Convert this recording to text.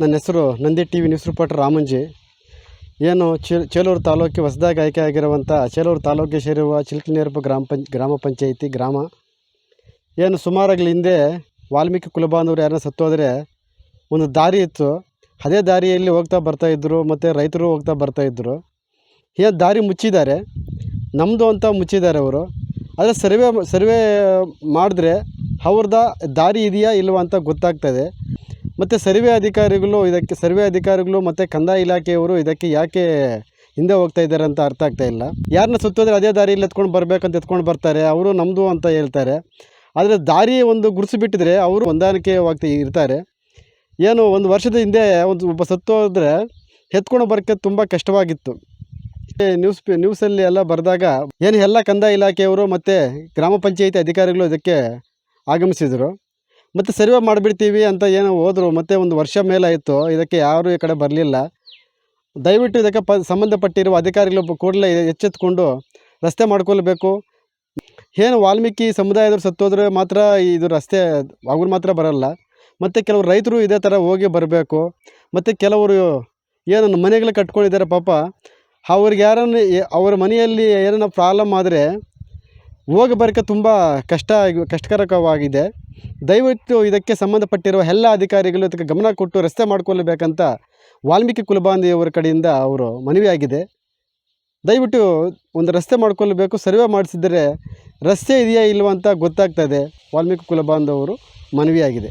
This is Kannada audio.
ನನ್ನ ಹೆಸರು Nandi T V news reporter Ramanji. ಏನು ಚೇಲೂರು ತಾಲೂಕಿಗೆ ಹೊಸದಾಗಿ ಆಯ್ಕೆ ಆಗಿರುವಂಥ ಚೇಲೂರು ತಾಲೂಕಿಗೆ ಸೇರಿರುವ ಚಿಲ್ಕನೇರಪ ಗ್ರಾಮ ಪಂಚ್ ಗ್ರಾಮ ಪಂಚಾಯಿತಿ ಗ್ರಾಮ. ಏನು ಸುಮಾರಾಗಲಿ ಹಿಂದೆ ವಾಲ್ಮೀಕಿ ಕುಲಬಾಂಧವರು ಯಾರನ್ನ ಸತ್ತೋದ್ರೆ ಒಂದು ದಾರಿ ಇತ್ತು. ಅದೇ ದಾರಿಯಲ್ಲಿ ಹೋಗ್ತಾ ಬರ್ತಾಯಿದ್ರು ಮತ್ತು ರೈತರು ಹೋಗ್ತಾ ಬರ್ತಾಯಿದ್ರು ಏನು ದಾರಿ ಮುಚ್ಚಿದ್ದಾರೆ. ನಮ್ಮದು ಅಂತ ಮುಚ್ಚಿದ್ದಾರೆ ಅವರು. ಆದರೆ ಸರ್ವೆ ಸರ್ವೆ ಮಾಡಿದ್ರೆ ಅವ್ರದ್ದ ದಾರಿ ಇದೆಯಾ ಇಲ್ವಾ ಅಂತ ಗೊತ್ತಾಗ್ತದೆ ಮತ್ತು ಸರ್ವೆ ಅಧಿಕಾರಿಗಳು, ಇದಕ್ಕೆ ಸರ್ವೆ ಅಧಿಕಾರಿಗಳು ಮತ್ತು ಕಂದಾಯ ಇಲಾಖೆಯವರು ಇದಕ್ಕೆ ಯಾಕೆ ಹಿಂದೆ ಹೋಗ್ತಾ ಇದ್ದಾರೆ ಅಂತ ಅರ್ಥ ಆಗ್ತಾ ಇಲ್ಲ. ಯಾರನ್ನ ಸುತ್ತೋದ್ರೆ ಅದೇ ದಾರಿಯಲ್ಲಿ ಎತ್ಕೊಂಡು ಬರಬೇಕಂತ ಎತ್ಕೊಂಡು ಬರ್ತಾರೆ, ಅವರು ನಮ್ಮದು ಅಂತ ಹೇಳ್ತಾರೆ. ಆದರೆ ದಾರಿ ಒಂದು ಗುರುಸಿಬಿಟ್ಟಿದ್ರೆ ಅವರು ಹೊಂದಾಣಿಕೆಯಾಗ್ತಾ ಇರ್ತಾರೆ. ಏನು, ಒಂದು ವರ್ಷದ ಹಿಂದೆ ಒಂದು ಒಬ್ಬ ಸತ್ತೋದ್ರೆ ಎತ್ಕೊಂಡು ಬರೋಕ್ಕೆ ತುಂಬ ಕಷ್ಟವಾಗಿತ್ತು. ನ್ಯೂಸ್, ನ್ಯೂಸಲ್ಲಿ ಎಲ್ಲ ಬರೆದಾಗ ಏನು, ಎಲ್ಲ ಕಂದಾಯ ಇಲಾಖೆಯವರು ಮತ್ತು ಗ್ರಾಮ ಪಂಚಾಯಿತಿ ಅಧಿಕಾರಿಗಳು ಇದಕ್ಕೆ ಆಗಮಿಸಿದರು. ಮತ್ತು ಸರ್ವೆ ಮಾಡಿಬಿಡ್ತೀವಿ ಅಂತ ಏನೋ ಹೋದರು, ಮತ್ತೆ ಒಂದು ವರ್ಷ ಮೇಲಾಯಿತು ಇದಕ್ಕೆ ಯಾರೂ ಈ ಕಡೆ ಬರಲಿಲ್ಲ. ದಯವಿಟ್ಟು ಇದಕ್ಕೆ ಪ, ಸಂಬಂಧಪಟ್ಟಿರುವ ಅಧಿಕಾರಿಗಳು ಕೂಡಲೇ ಎಚ್ಚೆತ್ತುಕೊಂಡು ರಸ್ತೆ ಮಾಡ್ಕೊಳ್ಬೇಕು. ಏನು ವಾಲ್ಮೀಕಿ ಸಮುದಾಯದವ್ರು ಸತ್ತೋದ್ರೆ ಮಾತ್ರ ಇದು ರಸ್ತೆ, ಅವ್ರು ಮಾತ್ರ ಬರಲ್ಲ. ಮತ್ತು ಕೆಲವರು ರೈತರು ಇದೇ ಥರ ಹೋಗಿ ಬರಬೇಕು. ಮತ್ತು ಕೆಲವರು ಏನನ್ನು ಮನೆಗಳು ಕಟ್ಕೊಂಡಿದ್ದಾರೆ ಪಾಪ. ಅವ್ರಿಗೆ ಯಾರನ್ನು, ಅವ್ರ ಮನೆಯಲ್ಲಿ ಏನಾರ ಪ್ರಾಬ್ಲಮ್ ಆದರೆ ಹೋಗಿ ಬರೋಕ್ಕೆ ತುಂಬ ಕಷ್ಟ ಕಷ್ಟಕರಕವಾಗಿದೆ. ದಯವಿಟ್ಟು ಇದಕ್ಕೆ ಸಂಬಂಧಪಟ್ಟಿರುವ ಎಲ್ಲ ಅಧಿಕಾರಿಗಳು ಇದಕ್ಕೆ ಗಮನ ಕೊಟ್ಟು ರಸ್ತೆ ಮಾಡಿಕೊಳ್ಳಬೇಕಂತ ವಾಲ್ಮೀಕಿ ಕುಲಬಾಂಧಿಯವರ ಕಡೆಯಿಂದ ಅವರು ಮನವಿಯಾಗಿದೆ. ದಯವಿಟ್ಟು ಒಂದು ರಸ್ತೆ ಮಾಡಿಕೊಳ್ಳಬೇಕು ಸರ್ವೆ ಮಾಡಿಸಿದರೆ ರಸ್ತೆ ಇದೆಯಾ ಇಲ್ವಾ ಅಂತ ಗೊತ್ತಾಗ್ತದೆ ವಾಲ್ಮೀಕಿ ಕುಲಬಾಂಧವರು ಮನವಿಯಾಗಿದೆ.